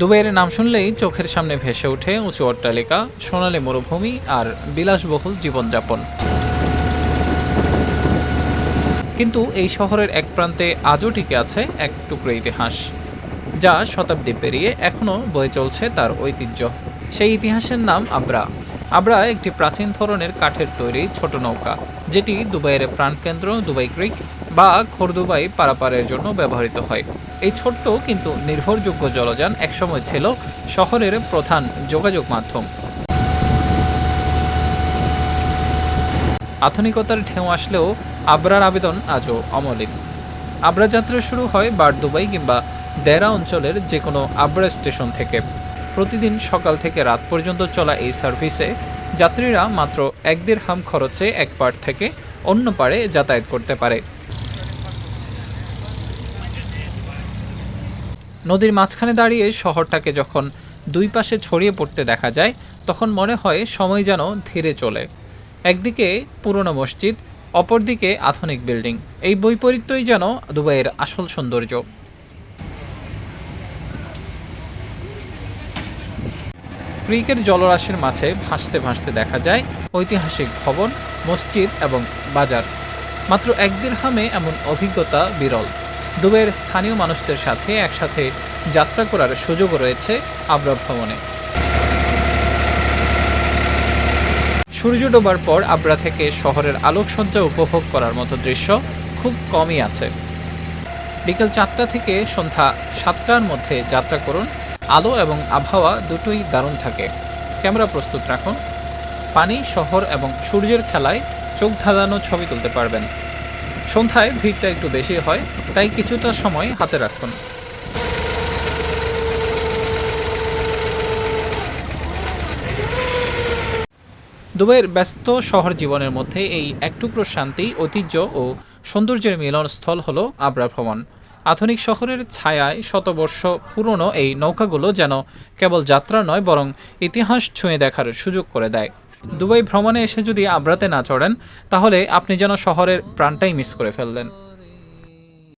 দুবাইয়ের নাম শুনলেই চোখের সামনে ভেসে ওঠে উঁচু অট্টালিকা, সোনালি মরুভূমি আর বিলাসবহুল জীবনযাপন। কিন্তু এই শহরের এক প্রান্তে আজও টিকে আছে এক টুকরো ইতিহাস, যা শতাব্দী পেরিয়ে এখনও বয়ে চলছে তার ঐতিহ্য। সেই ইতিহাসের নাম আব্রা। আব্রা একটি প্রাচীন ধরনের কাঠের তৈরি ছোট নৌকা, যেটি দুবাইয়ের প্রাণকেন্দ্র দুবাই ক্রিক বা খোরদুবাই পারাপারের জন্য ব্যবহৃত হয়। এই ছোট্ট কিন্তু নির্ভরযোগ্য জলযান একসময় ছিল শহরের প্রধান যোগাযোগ মাধ্যম। আধুনিকতার ঢেউ আসলেও আবরার আবেদন আজও অমলিন। আবরা যাত্রা শুরু হয় বারদুবাই কিংবা দেরা অঞ্চলের যে কোনো আবরা স্টেশন থেকে। প্রতিদিন সকাল থেকে রাত পর্যন্ত চলা এই সার্ভিসে যাত্রীরা মাত্র এক হাম খরচে এক পাড় থেকে অন্য পাড়ে যাতায়াত করতে পারে। নদীর মাঝখানে দাঁড়িয়ে শহরটাকে যখন দুই পাশে ছড়িয়ে পড়তে দেখা যায়, তখন মনে হয় সময় যেন ধীরে চলে। একদিকে পুরনো মসজিদ, অপরদিকে আধুনিক বিল্ডিং। এই বৈপরীত্যই যেন দুবাইয়ের আসল সৌন্দর্য। ক্রিকের জলরাশির মাঝে ভাসতে ভাসতে দেখা যায় ঐতিহাসিক ভবন, মসজিদ এবং বাজার। মাত্র এক হামে এমন অভিজ্ঞতা বিরল। দুবাইয়ের স্থানীয় মানুষদের সাথে একসাথে যাত্রা করার সুযোগও রয়েছে আবরা ভ্রমণে সূর্য ডোবার পর আবরা থেকে শহরের আলোকসজ্জা উপভোগ করার মতো দৃশ্য খুব কমই আছে। বিকেল চারটা থেকে সন্ধ্যা সাতটার মধ্যে যাত্রা করুন আলো এবং আবহাওয়া দুটোই দারুণ থাকে। ক্যামেরা প্রস্তুত রাখুন। পানি, শহর এবং সূর্যের খেলায় চোখ ধাঁধানো ছবি তুলতে পারবেন। সন্ধ্যায় ভিড়টা একটু বেশি হয়, তাই কিছুটা সময় হাতে রাখুন। দুবাইয়ের ব্যস্ত শহর জীবনের মধ্যে এই এক টুকরো শান্তি, ঐতিহ্য ও সৌন্দর্যের মিলনস্থল হল আবরা ভ্রমণ আধুনিক শহরের ছায়ায় শতবর্ষ পুরনো এই নৌকাগুলো যেন কেবল যাত্রা নয়, বরং ইতিহাস ছুঁয়ে দেখার সুযোগ করে দেয়। দুবাই ভ্রমণে এসে যদি আবরাতে না চড়েন, তাহলে আপনি যেন শহরের প্রাণটাই মিস করে ফেললেন।